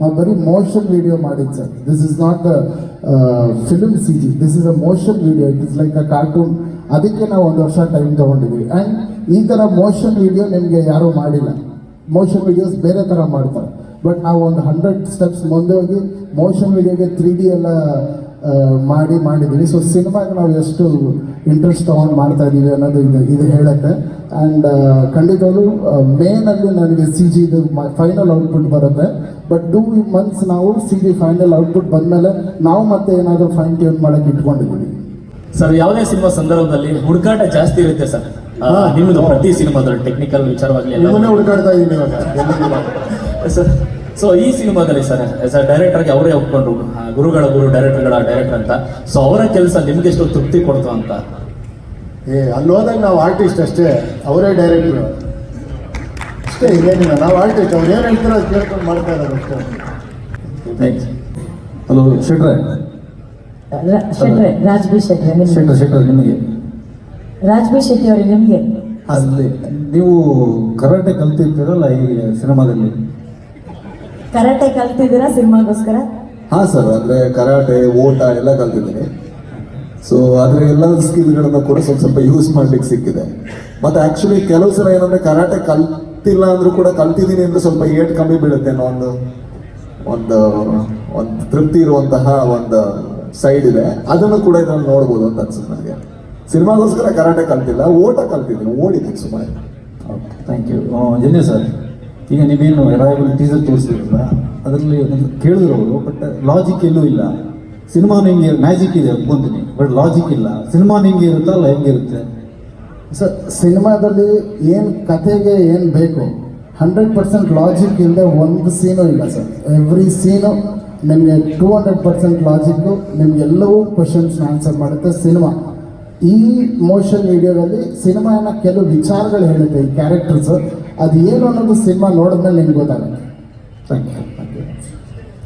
ನಾವು ಬರೀ motion video ಮಾಡಿದ್ದು sir. This is not film C G this is a motion video it is like a cartoon ಅದಕ್ಕೆ ನಾವು ಒಂದು ವರ್ಷ ಟೈಮ್ ತೊಗೊಂಡಿದ್ವಿ. ಆ್ಯಂಡ್ ಈ ಥರ ಮೋಷನ್ ವಿಡಿಯೋ ನಿಮಗೆ ಯಾರೂ ಮಾಡಿಲ್ಲ. ಮೋಷನ್ ವಿಡಿಯೋಸ್ ಬೇರೆ ಥರ ಮಾಡ್ತಾರೆ. ಬಟ್ ನಾವು ಒಂದು ಹಂಡ್ರೆಡ್ ಸ್ಟೆಪ್ಸ್ ಮುಂದೆ ಹೋಗಿ ಮೋಷನ್ ವಿಡಿಯೋಗೆ ತ್ರೀ ಡಿ ಎಲ್ಲ ಮಾಡಿ ಮಾಡಿದ್ದೀವಿ ಸೊ ಸಿನಿಮಾಗೆ ನಾವು ಎಷ್ಟು ಇಂಟ್ರೆಸ್ಟ್ ತೊಗೊಂಡು ಮಾಡ್ತಾ ಇದ್ದೀವಿ ಅನ್ನೋದು ಇದು ಇದು ಹೇಳುತ್ತೆ. ಆ್ಯಂಡ್ ಖಂಡಿತವಾಗ್ಲೂ ಮೇನಲ್ಲಿ ನನಗೆ ಸಿ ಜಿದು ಫೈನಲ್ ಔಟ್ಪುಟ್ ಬರುತ್ತೆ. ಬಟ್ ಟೂ ಮಂತ್ಸ್ ನಾವು ಸಿ ಜಿ ಫೈನಲ್ ಔಟ್ಪುಟ್ ಬಂದಮೇಲೆ ನಾವು ಮತ್ತೆ ಏನಾದರೂ ಫೈನ್ ಟ್ಯೂನ್ ಮಾಡೋಕ್ಕೆ ಇಟ್ಕೊಂಡಿದ್ದೀವಿ. ಸರ್ ಯಾವುದೇ ಸಿನಿಮಾ ಸಂದರ್ಭದಲ್ಲಿ ಹುಡುಕಾಟ ಜಾಸ್ತಿ ಇರುತ್ತೆ ಸರ್ ನಿಮ್ಮದು ಪ್ರತಿ ಸಿನಿಮಾದಲ್ಲಿ ಟೆಕ್ನಿಕಲ್ ವಿಚಾರವಾಗಲಿ ಹುಡುಕಾಡ್ತಾ ಇದ್ದೀನಿ ಇವಾಗ. ಸರ್ ಸೊ ಈ ಸಿನಿಮಾದಲ್ಲಿ ಸರ್ ಎಸ್ ಅ ಡೈರೆಕ್ಟರ್ಗೆ ಅವರೇ ಒಪ್ಕೊಂಡ್ರು. ಗುರುಗಳ ಗುರು ಡೈರೆಕ್ಟರ್ಗಳ ಡೈರೆಕ್ಟರ್ ಅಂತ. ಸೊ ಅವರ ಕೆಲಸ ನಿಮ್ಗೆ ಎಷ್ಟು ತೃಪ್ತಿ ಕೊಡ್ತು ಅಂತ. ಏ ಅಲ್ಲಿ ಹೋದಾಗ ನಾವು ಆರ್ಟಿಸ್ಟ್ ಅಷ್ಟೇ ಅವರೇ ಡೈರೆಕ್ಟ್ರು ಅಷ್ಟೇ ಏನಿಲ್ಲ ನಾವು ಆರ್ಟಿಸ್ಟ್ ಅವ್ರು ಏನು ಹೇಳ್ತಾರೋ ಅದು ಕೇಳ್ಕೊಂಡು ಮಾಡ್ತಾ ಇರೋದು ಅಷ್ಟೇ. ಥ್ಯಾಂಕ್ಸ್ ಹಲೋ ಶೆಟ್ರೆ. ರ- ಶೆಟ್ರೆ ರಾಜ್ಬಿ ಶೆಟ್ರೆ ನಿಮ್ಗೆ? ಶೆಟ್ರೆ ಶೆಟ್ರೆ ನಿಮಗೆ? ರಾಜ್ಬಿ ಶೆಟ್ಟಿ ಅವರಿಗೆ ನಿಮ್ಗೆ? ಅಲ್ಲಿ ನೀವು ಕರಾಟೆ ಕಲ್ತಿರ್ತೀರಲ್ಲ ಈ ಸಿನಿಮಾದಲ್ಲಿ? ಕರಾಟೆ ಕಲ್ತಿದ್ದೀರಾ ಸಿನಿಮಾಗೋಸ್ಕರ? ಹಾ ಸರ್ ಅಂದ್ರೆ ಕರಾಟೆ ಓಟ ಎಲ್ಲ ಕಲ್ತಿದ್ದೀನಿ. ಸೊ ಅದ್ರ ಎಲ್ಲ ಸ್ಕಿಲ್ಗಳನ್ನು ಕೂಡ ಸ್ವಲ್ಪ ಸ್ವಲ್ಪ ಯೂಸ್ ಮಾಡ್ಲಿಕ್ಕೆ ಸಿಕ್ಕಿದೆ. ಮತ್ತೆ ಆಕ್ಚುಲಿ ಕೆಲವು ಸಲ ಏನಂದ್ರೆ ಕರಾಟೆ ಕಲ್ತಿಲ್ಲ ಅಂದ್ರೂ ಕೂಡ ಕಲ್ತಿದ್ದೀನಿ ಅಂದ್ರೆ ಸ್ವಲ್ಪ ಏಟ್ ಕಮ್ಮಿ ಬೀಳುತ್ತೆ ಅನ್ನೋ ಒಂದು ಒಂದು ಒಂದು ತೃಪ್ತಿ ಇರುವಂತಹ ಒಂದು ಸೈಡ್ ಇದೆ. ಅದನ್ನು ಕೂಡ ಇದನ್ನು ನೋಡ್ಬೋದು ಅಂತ ಅನ್ಸುತ್ತೆ ನನಗೆ. ಸಿನಿಮಾಗೋಸ್ಕರ ಕರಾಟೆ ಕಲ್ತಿಲ್ಲ ಓಟ ಕಲ್ತಿದ್ದೀನಿ ಓಡಿದ್ದೀನಿ ಸುಮಾರು. Okay thank you Janya sir ಈಗ ನೀವೇನು ಎರಾಯಬಲ್ ಟೀಸರ್ ತೋರಿಸಿದ್ರಲ್ಲ, ಅದರಲ್ಲಿ ಕೇಳಿದ್ರು ಅವರು ಬಟ್ ಲಾಜಿಕ್ ಎಲ್ಲೂ ಇಲ್ಲ. ಸಿನಿಮಾ ನಿಮಗೆ ಮ್ಯಾಜಿಕ್ ಇದೆ ಒಪ್ಕೊಂತೀನಿ ಬಟ್ ಲಾಜಿಕ್ ಇಲ್ಲ. ಸಿನಿಮಾ ನಿಮಗೆ ಇರುತ್ತಾ ಅಲ್ಲ ಹೆಂಗಿರುತ್ತೆ ಸರ್ ಸಿನಿಮಾದಲ್ಲಿ ಏನು ಕಥೆಗೆ ಏನು ಬೇಕು? ಹಂಡ್ರೆಡ್ ಪರ್ಸೆಂಟ್ ಲಾಜಿಕ್ ಇಲ್ಲದೆ ಒಂದು ಸೀನು ಇಲ್ಲ ಸರ್ ಎವ್ರಿ ಸೀನು ನಿಮಗೆ ಟೂ ಹಂಡ್ರೆಡ್ ಪರ್ಸೆಂಟ್ ಲಾಜಿಕ್ಕು ನಿಮ್ಗೆಲ್ಲವೂ ಕ್ವಶನ್ಸ್ನ ಆನ್ಸರ್ ಮಾಡುತ್ತೆ ಸಿನಿಮಾ. ಈ ಮೋಷನ್ ವಿಡಿಯೋದಲ್ಲಿ ಸಿನಿಮಾನ ಕೆಲವು ವಿಚಾರಗಳು ಹೇಳುತ್ತೆ, ಈ ಕ್ಯಾರೆಕ್ಟರ್ಸು ಅದು ಏನು ಅನ್ನೋದು ಸಿನಿಮಾ ನೋಡಿದ್ಮೇಲೆ ನಿಮ್ಗೆ ಗೊತ್ತಾಗುತ್ತೆ? Thank you